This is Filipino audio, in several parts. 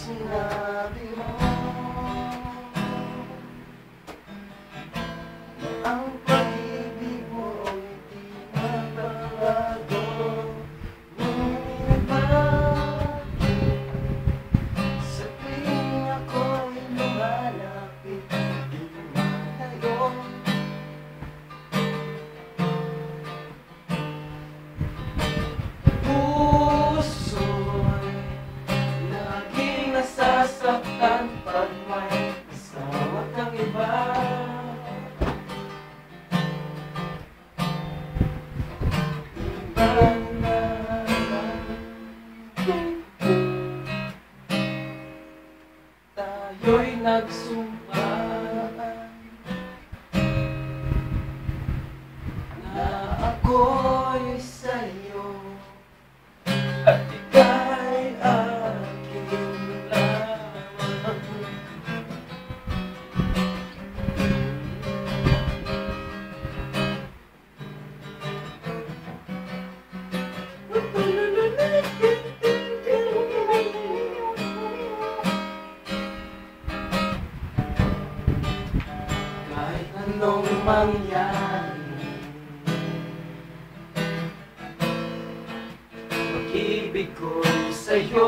Shiva Bimo. nasaktan pag may kasama kang iba. Iba mangyari? Pag-ibig ko'y sa'yo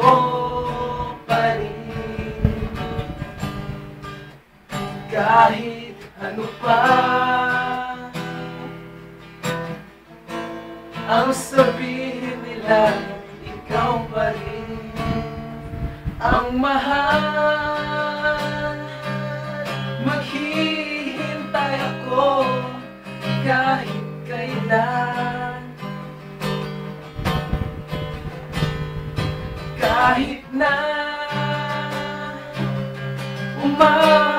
pa rin. Kahit ano pa Ang sabihin nila Ikaw pa rin Ang mahal Kahit kailan. Kahit na. Umabot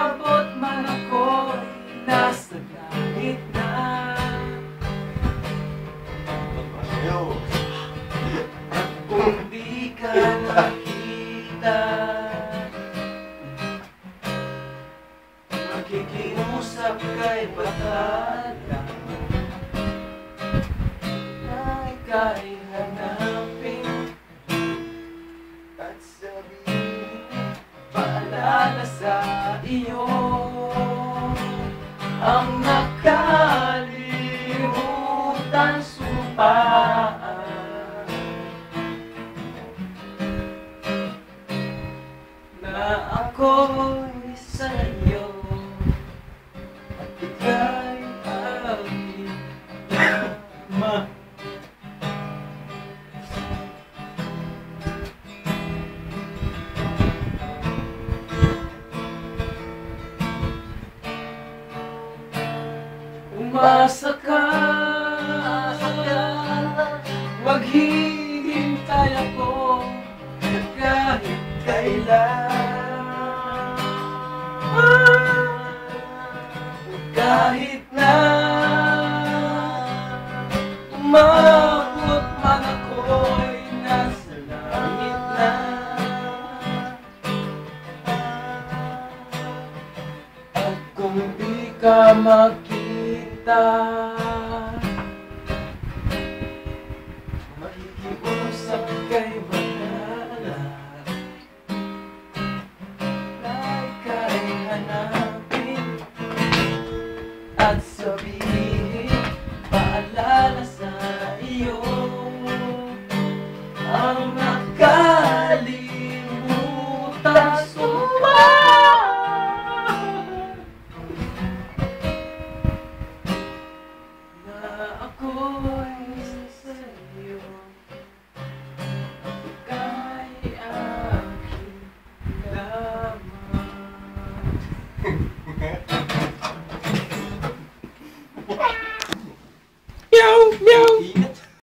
Makikiusap kay Batata. Na ika'y hanapin. At sabihin Paalala sa iyo Ang nakalimutan sumpaan Umasa ka, wag hihintay ako kahit kailan. Kahit na umabot man ako'y nasa langit na. At kung di ka makita the